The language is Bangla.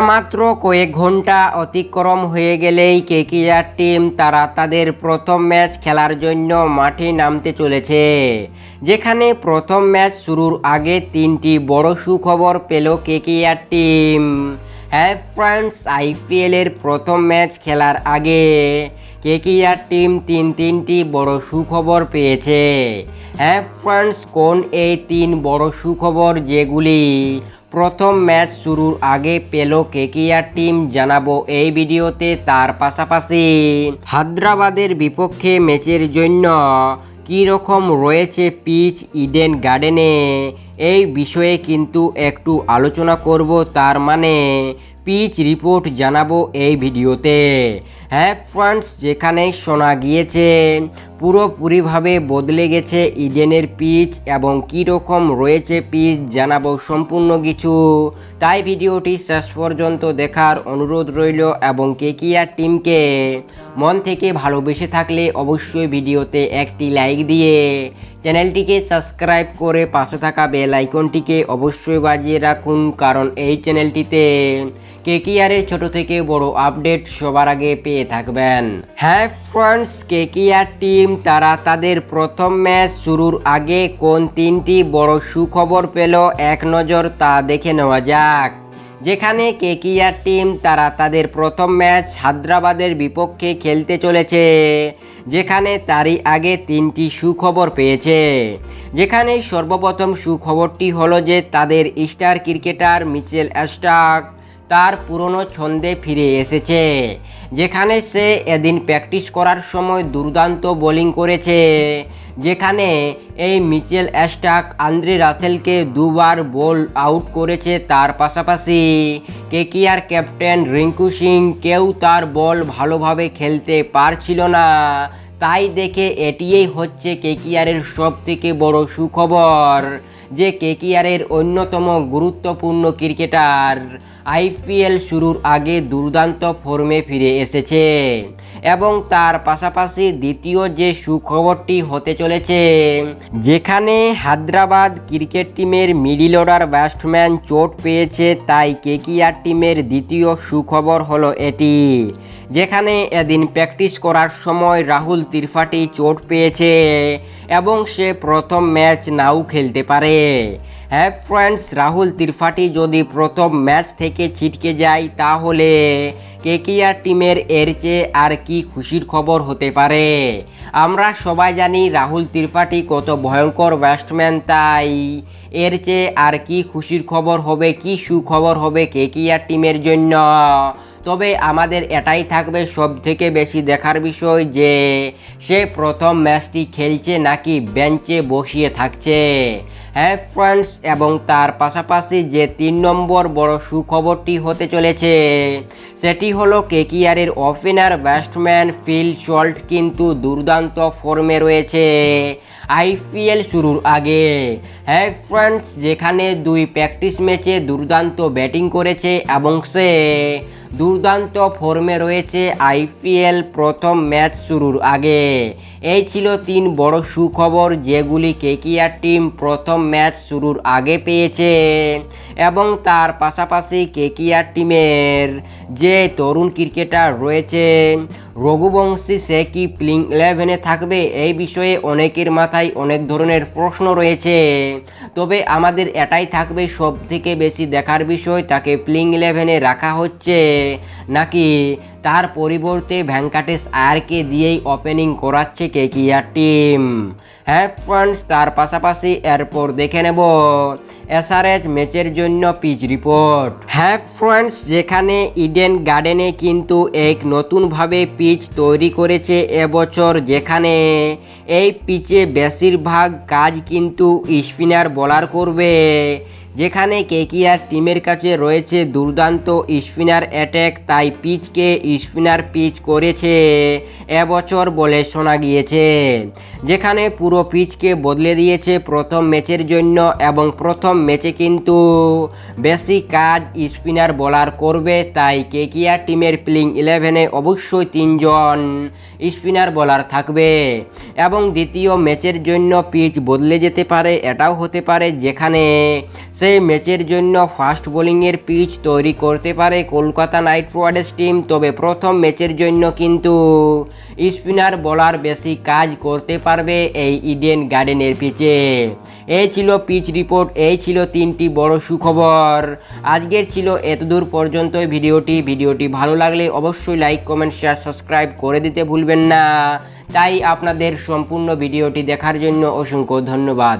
মাত্র কয়েক ঘণ্টা অতিক্রম হয়ে গেলেই কেকিয়ার টিম তারা তাদের প্রথম ম্যাচ খেলার জন্য মাঠে নামতে চলেছে। যেখানে প্রথম ম্যাচ শুরুর আগে তিনটি বড় সুখবর পেল কেকিয়ার টিম। হ্যাঁ ফ্রেন্ডস আইপিএল এর প্রথম ম্যাচ খেলার আগে কেকিয়ার টিম তিন তিনটি বড় সুখবর পেয়েছে। হ্যাঁ ফ্রেন্ডস, কোন এই তিন বড় সুখবর যেগুলি প্রথম ম্যাচ শুরুর আগে পেল কেকিয়ার টিম জানাব এই ভিডিওতে, তার পাশাপাশি হায়দ্রাবাদের বিপক্ষে ম্যাচের জন্য কী রকম রয়েছে পিচ ইডেন গার্ডেনে, এই বিষয়ে কিন্তু একটু আলোচনা করব, তার মানে পিচ রিপোর্ট জানাব এই ভিডিওতে। হ্যাঁ ফ্রান্স যেখানে শোনা গিয়েছে পুরোপুরিভাবে বদলে গেছে ইডেনের পিচ এবং কী রকম রয়েছে পিচ জানাব সম্পূর্ণ কিছু। তাই ভিডিওটি শেষ পর্যন্ত দেখার অনুরোধ রইল এবং কেকিয়ার টিমকে মন থেকে ভালোবেসে থাকলে অবশ্যই ভিডিওতে একটি লাইক দিয়ে চ্যানেলটিকে সাবস্ক্রাইব করে পাশে থাকা বেল আইকনটিকে অবশ্যই বাজিয়ে রাখুন, কারণ এই চ্যানেলটিতে কেকিয়ারের ছোট থেকে বড় আপডেট সবার আগে পেয়ে থাকবেন। হ্যাঁ ফ্রেন্ডস কেকিয়ার টিম তারা তাদের প্রথম ম্যাচ শুরুর আগে কোন তিনটি বড় সুখবর পেল এক নজর তা দেখে নেওয়া যাক। যেখানে কেকিয়ার টিম তারা তাদের প্রথম ম্যাচ হায়দ্রাবাদের বিপক্ষে খেলতে চলেছে, যেখানে তারই আগে তিনটি সুখবর পেয়েছে। যেখানে সর্বপ্রথম সুখবরটি হলো যে তাদের স্টার ক্রিকেটার মিচেল অ্যাস্টাক তার পুরনো ছন্দে ফিরে এসেছে, যেখানে সে এদিন প্র্যাকটিস করার সময় দুর্দান্ত বোলিং করেছে, যেখানে এই মিচেল অ্যাস্টাক, আন্দ্রে রাসেলকে দুবার বল আউট করেছে। তার পাশাপাশি কেকিয়ার ক্যাপ্টেন রিঙ্কু সিং কেউ তার বল ভালোভাবে খেলতে পারছিল না। তাই দেখে এটিই হচ্ছে কেকিয়ারের সব থেকে বড় সুখবর। যে কেকিয়ারের অন্যতম গুরুত্বপূর্ণ ক্রিকেটার আইপিএল শুরুর আগে দুর্দান্ত ফর্মে ফিরে এসেছে এবং তার পাশাপাশি দ্বিতীয় যে সুখবরটি হতে চলেছে, যেখানে হায়দ্রাবাদ ক্রিকেট টিমের মিডিল অর্ডার ব্যাটসম্যান চোট পেয়েছে, তাই কেকিয়ার টিমের দ্বিতীয় সুখবর হলো এটি, যেখানে এদিন প্র্যাকটিস করার সময় রাহুল ত্রিপাঠী চোট পেয়েছে এবং সে প্রথম ম্যাচ নাও খেলতে পারে। হ্যাঁ ফ্রেন্ডস, রাহুল ত্রিপাঠী যদি প্রথম ম্যাচ থেকে ছিটকে যায়, তাহলে কেকিয়ার টিমের এর চেয়ে আর কি খুশির খবর হতে পারে? আমরা সবাই জানি রাহুল ত্রিপাঠী কত ভয়ঙ্কর ব্যাটসম্যান তাই এর চেয়ে আর কি খুশির খবর হবে, কি সুখবর হবে কেকিয়ার টিমের জন্য? তবে আমাদের এটাই থাকবে সব থেকে বেশি দেখার বিষয় যে সে প্রথম ম্যাচটি খেলছে নাকি বেঞ্চে বসিয়ে থাকছে। হ্যাঁ ফ্রেন্ডস, এবং তার পাশাপাশি যে তিন নম্বর বড় সুখবরটি হতে চলেছে, সেটি হলো কেকিয়ারের ওপেনার ব্যাটসম্যান ফিল শল্ট কিন্তু দুর্দান্ত ফর্মে রয়েছে আইপিএল শুরুর আগে। হ্যাঁ ফ্রেন্ডস, যেখানে দুই প্র্যাকটিস ম্যাচে দুর্দান্ত ব্যাটিং করেছে এবং সে দুর্দান্ত ফর্মে রয়েছে আইপিএল প্রথম ম্যাচ শুরুর আগে। এই ছিল তিন বড় সুখবর যেগুলি কেকিয়ার টিম প্রথম ম্যাচ শুরুর আগে পেয়েছে এবং তার পাশাপাশি কেকিয়ার টিমের যে তরুণ ক্রিকেটার রয়েছে, রঘুবংশী সে কি প্লিং ইলেভেনে থাকবে এই বিষয়ে অনেকের মাথায় অনেক ধরনের প্রশ্ন রয়েছে। তবে আমাদের এটাই থাকবে সব থেকে বেশি দেখার বিষয়, তাকে প্লিং ইলেভেনে রাখা হচ্ছে। নাকি তার পরিবর্তে ভেঙ্কাটেশ আয়ারকে দিয়েই ওপেনিং করাচ্ছে কেকিয়ার টিম হ্যাঁ ফ্রেন্ডস তার পাশাপাশি এরপর দেখে নেব। এসআরএচ ম্যাচের জন্য পিচ রিপোর্ট হ্যাঁ ফ্রেন্ডস যেখানে ইডেন গার্ডেনে কিন্তু এক নতুনভাবে পিচ তৈরি করেছে এবছর, যেখানে এই পিচে বেশিরভাগ কাজ কিন্তু স্পিনার বলার করবে। যেখানে কেকিয়ার টিমের কাছে রয়েছে দুর্দান্ত স্পিনার অ্যাট্যাক তাই পিচকে স্পিনার পিচ করেছে এবছর বলে শোনা গিয়েছে। যেখানে পুরো পিচকে বদলে দিয়েছে প্রথম ম্যাচের জন্য এবং প্রথম ম্যাচে কিন্তু বেশি কাজ স্পিনার, বলার করবে, তাই কেকিয়ার টিমের প্লেইং ইলেভেনে অবশ্যই তিনজন স্পিনার, বলার থাকবে। এবং দ্বিতীয় ম্যাচের জন্য পিচ বদলে যেতে পারে, এটাও হতে পারে যেখানে সেই ম্যাচের জন্য ফাস্ট বোলিংয়ের পিচ তৈরি করতে পারে কলকাতা নাইট রাইডার্স টিম। তবে প্রথম ম্যাচের জন্য কিন্তু স্পিনার, বলার বেশি কাজ করতে পারবে এই ইডেন গার্ডেনের পিচে। এই ছিল পিচ রিপোর্ট, এই ছিল তিনটি বড় সুখবর। আজকের ছিল এতদূর পর্যন্ত ভিডিওটি। ভিডিওটি ভালো লাগলে অবশ্যই লাইক কমেন্ট শেয়ার সাবস্ক্রাইব করে দিতে ভুলবেন না। তাই আপনাদের সম্পূর্ণ ভিডিওটি দেখার জন্য অসংখ্য ধন্যবাদ।